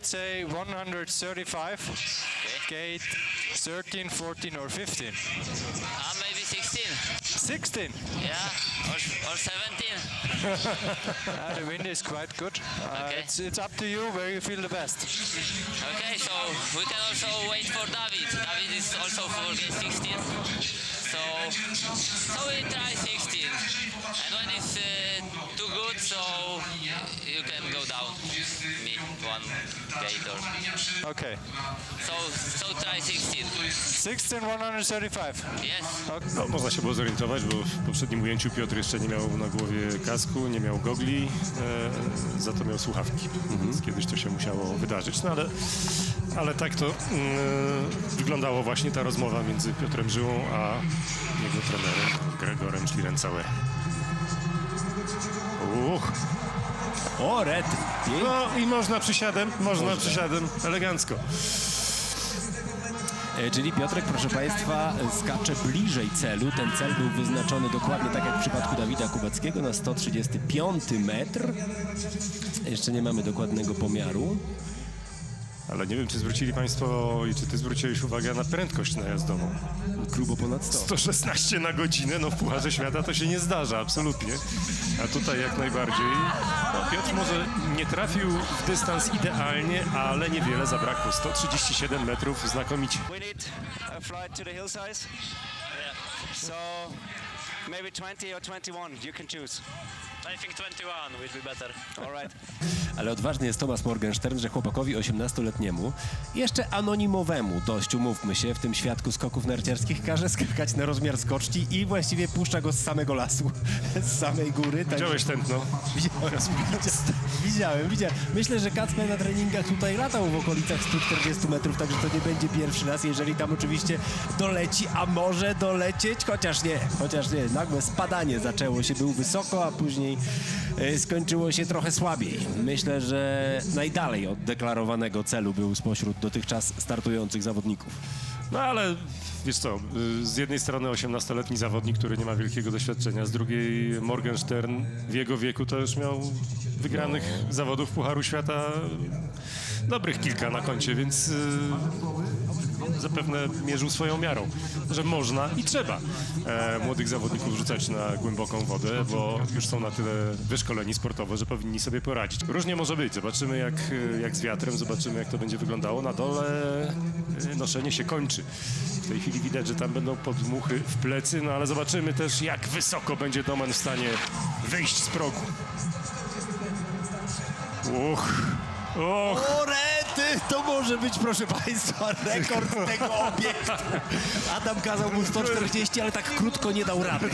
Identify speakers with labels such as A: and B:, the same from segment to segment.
A: would say 135, gate 13, 14, or 15.
B: Uh, maybe 16.
A: 16.
B: Yeah, or, or 17.
A: Ah, the wind is quite good. Uh,
B: Okay.
A: it's, it's up to you where you feel the best.
B: Okay, so we can also wait for David. David is also for gate 16. So, so we try 16. And when it's uh, too good, so you can go down me one gate or
A: Okay.
B: so. So try 16.
A: 16, 135.
B: Yes.
C: No, można się było zorientować, bo w poprzednim ujęciu Piotr jeszcze nie miał na głowie kasku, nie miał gogli, e, za to miał słuchawki. Więc kiedyś to się musiało wydarzyć. No ale, ale tak to e, wyglądało właśnie ta rozmowa między Piotrem Żyłą a jego trenerem Gregorem Schlierencauerem. Uch,
D: O, red.
C: No i można przysiadem, można przysiadem, elegancko.
D: E, Czyli Piotrek, proszę Państwa, skacze bliżej celu. Ten cel był wyznaczony dokładnie tak jak w przypadku Dawida Kubackiego na 135 metr. Jeszcze nie mamy dokładnego pomiaru.
C: Ale nie wiem, czy zwrócili Państwo i czy Ty zwróciłeś uwagę na prędkość najazdową.
D: Grubo ponad 100.
C: 116 na godzinę, no w Pucharze Świata to się nie zdarza, absolutnie. A tutaj jak najbardziej. No, Piotr może nie trafił w dystans idealnie, ale niewiele zabrakło. 137 metrów, znakomicie.
E: We need a flight to the hillsides. So maybe 20 or 21. You can choose.
F: I think 21 will be better.
E: All right.
D: Ale odważny jest Tomasz Morgenstern, że chłopakowi 18-letniemu, jeszcze anonimowemu, dość umówmy się, w tym świadku skoków narciarskich każe skakać na rozmiar skoczni i właściwie puszcza go z samego lasu, z samej góry. także-
C: Widziałeś tętno?
D: Widziałem, widziałem, widziałem. Myślę, że Kacper na treningach tutaj latał w okolicach 140 metrów, także to nie będzie pierwszy raz, jeżeli tam oczywiście doleci, a może dolecieć, chociaż nie, chociaż nie. Nagłe spadanie zaczęło się, był wysoko, a później e, skończyło się trochę słabiej. Myślę, że najdalej od deklarowanego celu był spośród dotychczas startujących zawodników.
C: No ale wiesz co, z jednej strony 18-letni zawodnik, który nie ma wielkiego doświadczenia, z drugiej Morgenstern w jego wieku to już miał wygranych zawodów Pucharu Świata dobrych kilka na koncie, więc y, zapewne mierzył swoją miarą, że można i trzeba e, młodych zawodników rzucać na głęboką wodę, bo już są na tyle wyszkoleni sportowo, że powinni sobie poradzić. Różnie może być, zobaczymy jak, jak z wiatrem, zobaczymy jak to będzie wyglądało. Na dole y, noszenie się kończy. W tej chwili widać, że tam będą podmuchy w plecy, no ale zobaczymy też jak wysoko będzie Domen w stanie wyjść z progu. Uch, uch.
D: To może być, proszę Państwa, rekord tego obiektu. Adam kazał mu 140, ale tak krótko nie dał rady.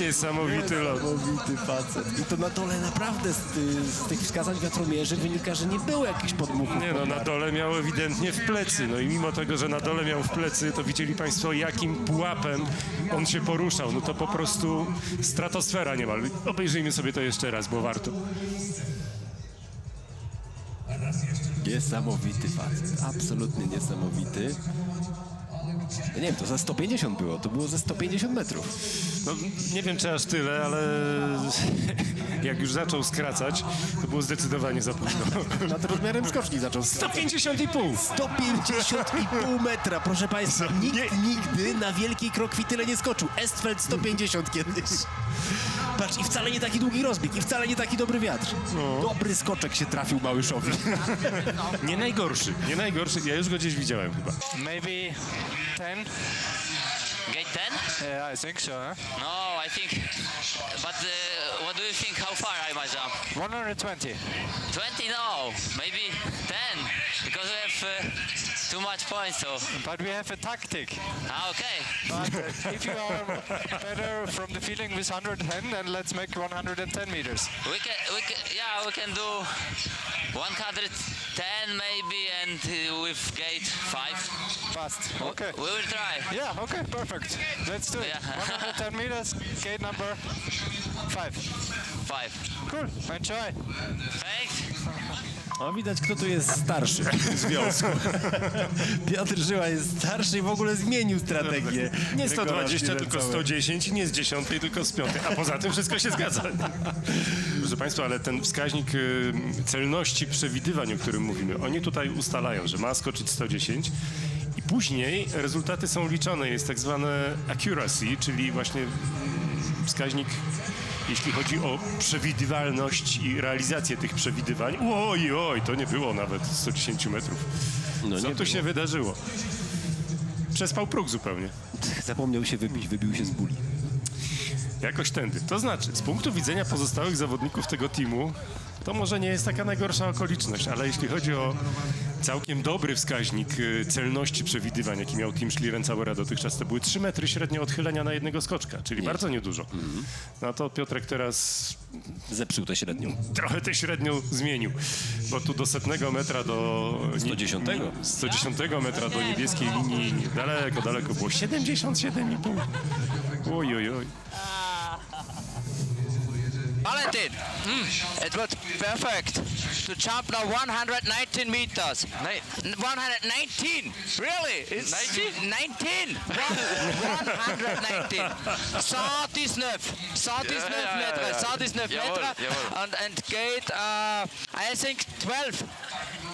C: Niesamowity lot.
D: Niesamowity facet. I to na dole naprawdę z, z tych wskazań wiatromierzy wynika, że nie było jakichś podmuchów.
C: Nie no, na dole miał ewidentnie w plecy. No i mimo tego, że na dole miał w plecy, to widzieli Państwo, jakim pułapem on się poruszał. No to po prostu stratosfera niemal. Obejrzyjmy sobie to jeszcze raz, bo warto.
D: Niesamowity facet, absolutnie niesamowity. Ja nie wiem, to za 150 było, to było ze 150 metrów.
C: No, nie wiem, czy aż tyle, ale jak już zaczął skracać, to było zdecydowanie za późno.
D: Nad rozmiarem skoczni zaczął
C: 150,5!
D: 150,5 metra, proszę Państwa. Nikt nigdy na wielkiej krokwi tyle nie skoczył. Estfeld 150 kiedyś. Patrz, i wcale nie taki długi rozbieg, i wcale nie taki dobry wiatr. Dobry skoczek się trafił Małyszowi.
C: Nie najgorszy, nie najgorszy. Ja już go gdzieś widziałem chyba.
A: Maybe 10.
B: Gate 10?
A: Yeah, I think so. Huh?
B: No, I think. But uh, what do you think? How far I might jump?
A: 120.
B: 20? No, maybe 10 because we have uh, too much points. So
A: But we have a tactic.
B: ah, okay.
A: But uh, if you are better from the feeling with 110, then let's make 110 meters.
B: We can, we can, yeah, we can do 110 maybe, and uh, with gate five.
A: Fast. Okay.
B: We will try.
A: Yeah, okay, perfect. Let's do it.
B: Yeah.
A: 110 meters, gate number 5.
B: Five.
A: Cool, enjoy.
B: Thanks.
D: O, widać, kto tu jest starszy w związku. Piotr Żyła jest starszy i w ogóle zmienił strategię.
C: Nie
D: Gregora
C: 120, tylko
D: Szpirecałego.
C: 110, nie z 10, tylko z 5. A poza tym wszystko się zgadza. Proszę Proszę Państwa, ale ten wskaźnik y, celności przewidywań, o którym mówimy, oni tutaj ustalają, że ma skoczyć 110 i później rezultaty są liczone. Jest tak zwane accuracy, czyli właśnie mm, wskaźnik, jeśli chodzi o przewidywalność i realizację tych przewidywań. Oj, oj, to nie było nawet 110 metrów.
D: No
C: Co tu się wydarzyło? Przespał próg zupełnie.
D: Zapomniał się wybić, wybił się z buli.
C: Jakoś tędy. To znaczy, z punktu widzenia pozostałych zawodników tego teamu, to może nie jest taka najgorsza okoliczność, ale jeśli chodzi o całkiem dobry wskaźnik y, celności przewidywań, jaki miał Team Schlierenzauera dotychczas, to były 3 metry średnio odchylenia na jednego skoczka, czyli bardzo niedużo. No to Piotrek teraz
D: Zepsuł tę średnią.
C: trochę tę średnią zmienił, bo tu do setnego metra do...
D: 110?
C: 110 metra do niebieskiej linii daleko, daleko było 77,5. Oj, oj, oj.
G: Valentin, hmm, it was perfect to jump now 119 meters. N- 119, really? It's 19? 19. One- 119. 119. 119
F: Ja, ja, ja,
G: meter.
F: ja.
G: 119
F: Jawohl,
G: meter.
F: jawohl.
G: And, and gate, uh, I think 12.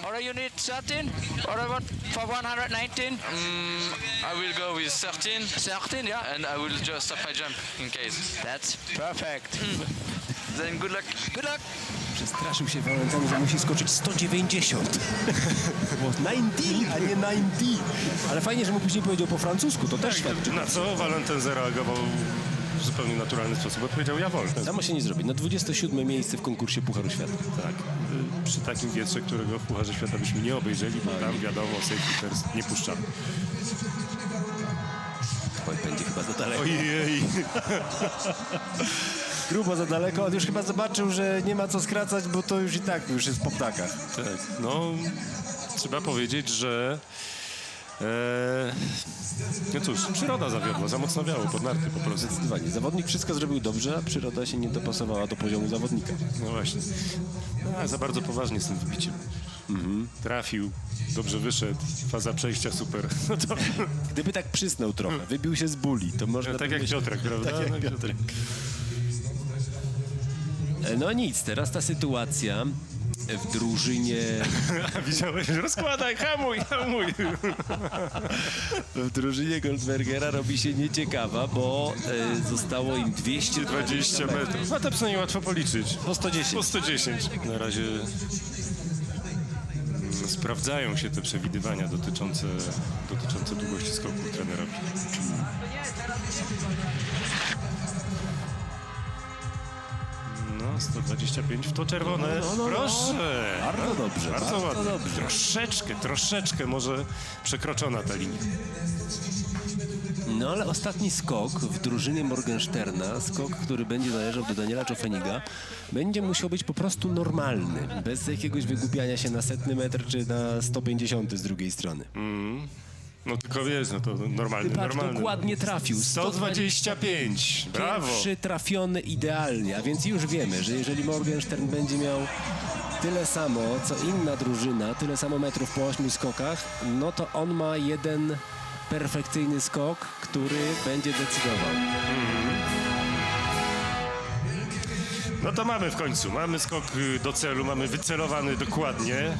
G: Or you need 13? Or what for 119?
F: Mm, I will go with 13
G: 13, yeah.
F: and I will just stop my jump in case.
G: That's perfect. Hmm.
F: Then good luck.
G: Good luck.
D: Przestraszył się Valentyn, że musi skoczyć 190. Było 19, a nie 90. Ale fajnie, że mu później powiedział po francusku, to też świadczy.
C: Na co Walentyn zareagował w zupełnie naturalny sposób. Odpowiedział ja wolę.
D: Samo się nie zrobi. Na 27 miejsce w konkursie Pucharu Świata.
C: Tak. Y, Przy takim wietrze, którego w Pucharze Świata byśmy nie obejrzeli, bo tam wiadomo, safety first nie puszczamy.
D: Oj, będzie chyba za daleko.
C: Ojej.
D: Grubo za daleko. On już chyba zobaczył, że nie ma co skracać, bo to już i tak już jest po ptakach.
C: Tak, no trzeba powiedzieć, że e, no cóż, przyroda zawiodła, za mocno wiało pod narty po prostu.
D: Zdecydowanie. Zawodnik wszystko zrobił dobrze, a przyroda się nie dopasowała do poziomu zawodnika.
C: No właśnie. A, za bardzo poważnie z tym wybiciem. Trafił, dobrze wyszedł, faza przejścia super. No to,
D: Gdyby tak przysnął trochę, wybił się z buli, to można
C: tak jak Piotrek, prawda?
D: Tak jak Piotrek. No nic, teraz ta sytuacja w drużynie,
C: A widziałeś, rozkładaj, hamuj, hamuj.
D: w drużynie Goldbergera robi się nieciekawa, bo e, zostało im 220
C: 20 metrów. No to przynajmniej łatwo policzyć.
D: Po 110.
C: Po 110. Na razie sprawdzają się te przewidywania dotyczące, dotyczące długości skoków trenerowi. 125 w to czerwone.
D: No, no, no.
C: Proszę.
D: Bardzo dobrze,
C: Bardzo,
D: bardzo
C: ładnie.
D: dobrze.
C: Troszeczkę, troszeczkę może przekroczona ta linia.
D: No ale ostatni skok w drużynie Morgensterna, skok, który będzie należał do Daniela Czofeniga, będzie musiał być po prostu normalny, bez jakiegoś wygłupiania się na setny metr czy na 150 z drugiej strony.
C: No tylko wiesz, no to normalny,
D: patrz,
C: normalny.
D: dokładnie trafił.
C: 125. Brawo.
D: Pierwszy trafiony idealnie, a więc już wiemy, że jeżeli Morgenstern będzie miał tyle samo, co inna drużyna, tyle samo metrów po ośmiu skokach, no to on ma jeden perfekcyjny skok, który będzie decydował.
C: No to mamy w końcu. Mamy skok do celu, mamy wycelowany dokładnie.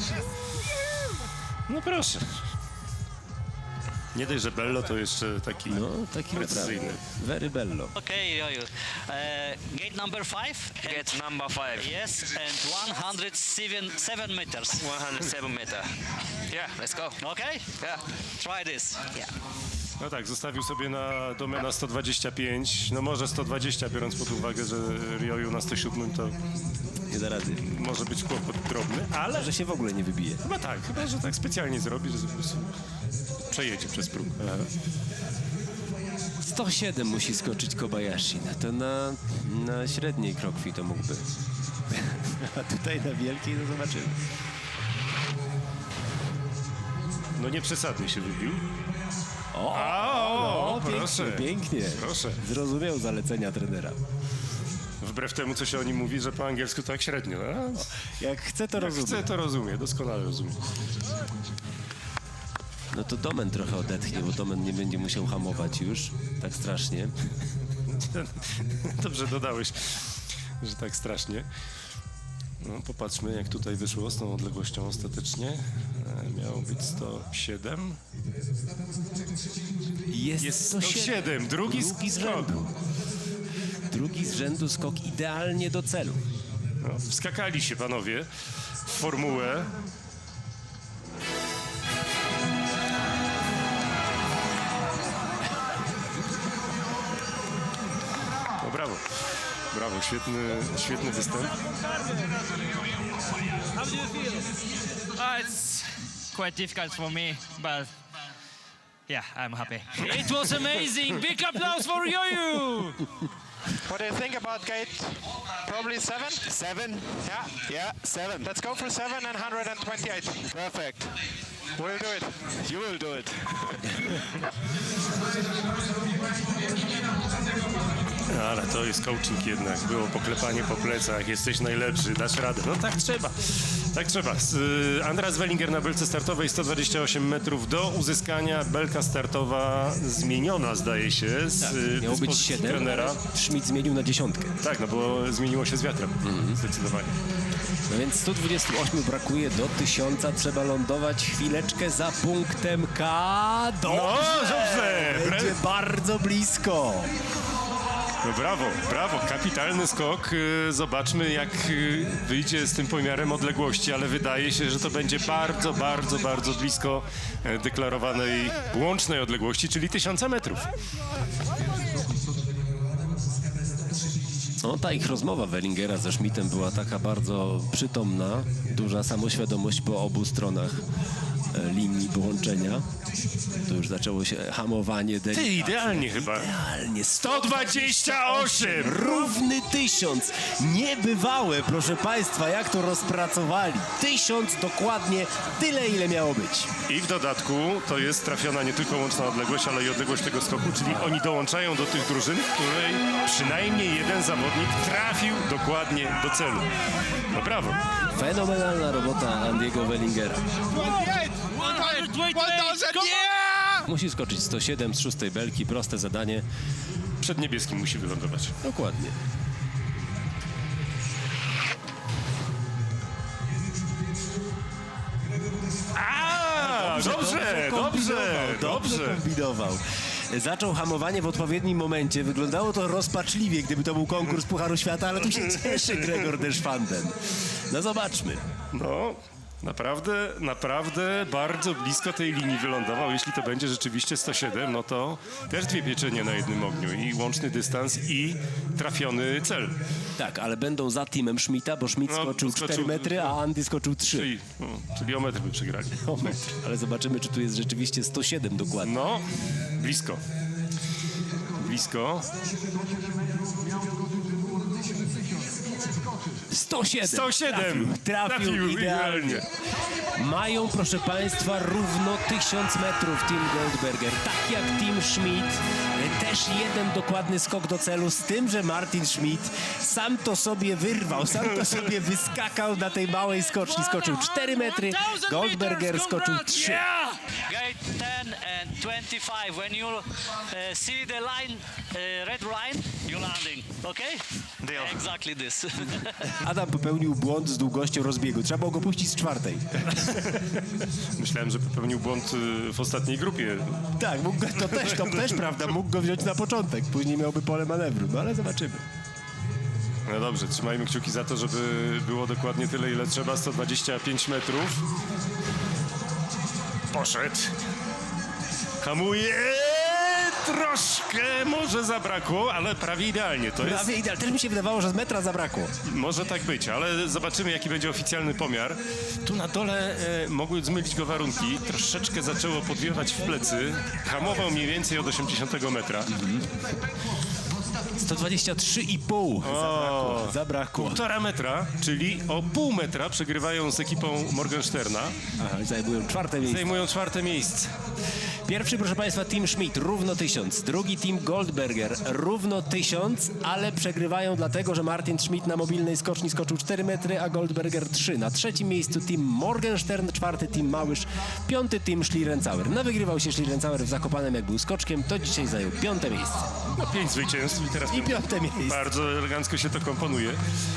C: No proszę. Nie dość, że Bello to jeszcze taki
D: No, taki
C: precyzyjny.
D: naprawdę. Very bello.
H: Okay, Yoyo. Uh, gate number five. and-
F: Gate number 5.
H: Yes, and 107 seven meters.
F: 107 meter. Yeah, let's go.
H: Okay,
F: Yeah.
H: try this.
C: No tak, zostawił sobie na domena 125. No może 120, biorąc pod uwagę, że Rioju na 107 to
D: Nie da rady.
C: może być kłopot drobny, ale
D: Że się w ogóle nie wybije.
C: chyba tak, chyba, że tak specjalnie zrobi, że po prostu przejedzie przez próg.
D: 107 musi skoczyć Kobayashi. No to na, na średniej krokwi to mógłby. A tutaj na wielkiej to zobaczymy.
C: No nie przesadnie się wybił.
D: O,
C: o,
D: o,
C: proszę.
D: pięknie, pięknie.
C: Proszę.
D: Zrozumiał zalecenia trenera.
C: Wbrew temu, co się o nim mówi, że po angielsku tak średnio. A,
D: Jak chce, to
C: jak
D: rozumie.
C: chce, to rozumie, doskonale rozumie.
D: No to Domen trochę odetchnie, bo Domen nie będzie musiał hamować już tak strasznie.
C: Dobrze dodałeś, że tak strasznie. No, popatrzmy, jak tutaj wyszło z tą odległością ostatecznie. E, Miało być 107.
D: Jest,
C: Jest
D: 107.
C: 107, drugi,
D: Drugi z
C: skok.
D: rzędu. Drugi z rzędu skok idealnie do celu.
C: No, wskakali się panowie w formułę. Brawo, świetny, świetny występ.
I: Uh, it's quite difficult for me, but yeah, I'm happy. It was amazing. Big applause for Yoyu.
A: What do you think about gate? Probably seven?
E: Seven?
A: Yeah.
E: Yeah, seven.
A: Let's go for seven and 128.
E: Perfect.
A: We'll do it.
E: You will do it.
C: Ale to jest coaching jednak. Było poklepanie po plecach, jesteś najlepszy, dasz radę. No tak trzeba. Tak trzeba. Y, Andras Wellinger na belce startowej 128 metrów do uzyskania. Belka startowa zmieniona zdaje się z
D: Tak,
C: y,
D: miało być
C: dyspozycji
D: 7,
C: trenera.
D: Schmidt zmienił na dziesiątkę.
C: Tak, no bo zmieniło się z wiatrem.
D: Mhm.
C: Zdecydowanie.
D: No więc 128 brakuje do 1000. Trzeba lądować chwileczkę za punktem K. Dobrze!
C: No, dobrze!
D: Będzie bardzo blisko.
C: No brawo, brawo, kapitalny skok. Y, Zobaczmy, jak y, wyjdzie z tym pomiarem odległości, ale wydaje się, że to będzie bardzo, bardzo, bardzo blisko e, deklarowanej łącznej odległości, czyli 1000 metrów.
D: No ta ich rozmowa Wellingera ze Schmidtem była taka bardzo przytomna, duża samoświadomość po obu stronach linii połączenia. To już zaczęło się hamowanie
C: Ty,
D: delikatne.
C: idealnie chyba.
D: Idealnie,
C: 128!
D: Równy tysiąc! Niebywałe, proszę Państwa, jak to rozpracowali. Tysiąc dokładnie, tyle ile miało być.
C: I w dodatku to jest trafiona nie tylko łączna odległość, ale i odległość tego skoku, czyli oni dołączają do tych drużyn, w której przynajmniej jeden zawodnik trafił dokładnie do celu. No brawo.
D: Fenomenalna robota Andiego Wellingera.
I: 128.
D: Musi skoczyć 107 z szóstej belki, proste zadanie.
C: Przed niebieskim musi wylądować.
D: Dokładnie.
C: A, dobrze, dobrze, dobrze.
D: kombinował. Zaczął hamowanie w odpowiednim momencie. Wyglądało to rozpaczliwie, gdyby to był konkurs Pucharu Świata, ale tu się cieszy Gregor Deschwanden. No zobaczmy.
C: No, naprawdę, naprawdę bardzo blisko tej linii wylądował. Jeśli to będzie rzeczywiście 107, no to też dwie pieczenie na jednym ogniu. I łączny dystans, i trafiony cel.
D: Tak, ale będą za teamem Schmidta, bo Schmidt
C: No,
D: skoczył
C: skoczył-
D: 4 metry, a Andy skoczył 3.
C: Czyli, no, czyli o metr by przegrali.
D: O metr. Ale zobaczymy, czy tu jest rzeczywiście 107 dokładnie.
C: No, blisko. Blisko.
D: 107!
C: 107!
D: Trafił, trafił idealnie. Mają, proszę Państwa, równo 1000 metrów Team Goldberger. Tak jak Team Schmidt. Też jeden dokładny skok do celu, z tym, że Martin Schmidt sam to sobie wyrwał, sam to sobie wyskakał na tej małej skoczni. Skoczył 4 metry, Goldberger skoczył 3.
H: Gate 10 and 25. When you uh, see the line, uh, red line, you're landing. Okay?
E: Deal.
H: Exactly this.
D: Adam popełnił błąd z długością rozbiegu. Trzeba było go puścić z czwartej.
C: Myślałem, że popełnił błąd y, w ostatniej grupie.
D: Tak, mógł go, to, też, to też prawda, mógł go wziąć na początek. Później miałby pole manewru, no ale zobaczymy.
C: No dobrze, trzymajmy kciuki za to, żeby było dokładnie tyle, ile trzeba. 125 metrów. Poszedł. Hamuje. Troszkę może zabrakło, ale prawie idealnie. To jest,
D: Prawie ideal. Też mi się wydawało, że z metra zabrakło.
C: może tak być, ale zobaczymy, jaki będzie oficjalny pomiar. Tu na dole e, mogły zmylić go warunki. Troszeczkę zaczęło podwiewać w plecy. Hamował mniej więcej od 80 metra.
D: 123,5. Zabrakło. Zabrakło.
C: Półtora metra, czyli o pół metra przegrywają z ekipą Morgensterna.
D: Aha, zajmują czwarte miejsce.
C: Zajmują czwarte miejsce.
D: Pierwszy, proszę Państwa, Team Schmidt, równo 1000. Drugi Team Goldberger, równo 1000, ale przegrywają dlatego, że Martin Schmidt na mobilnej skoczni skoczył 4 metry, a Goldberger 3. Na trzecim miejscu Team Morgenstern, czwarty Team Małysz, piąty Team Schlierencauer. No wygrywał się Schlierencauer w Zakopanem, jak był skoczkiem, to dzisiaj zajął piąte miejsce.
C: No, pięć zwycięstw i teraz
D: I piąte miejsce.
C: bardzo elegancko się to komponuje.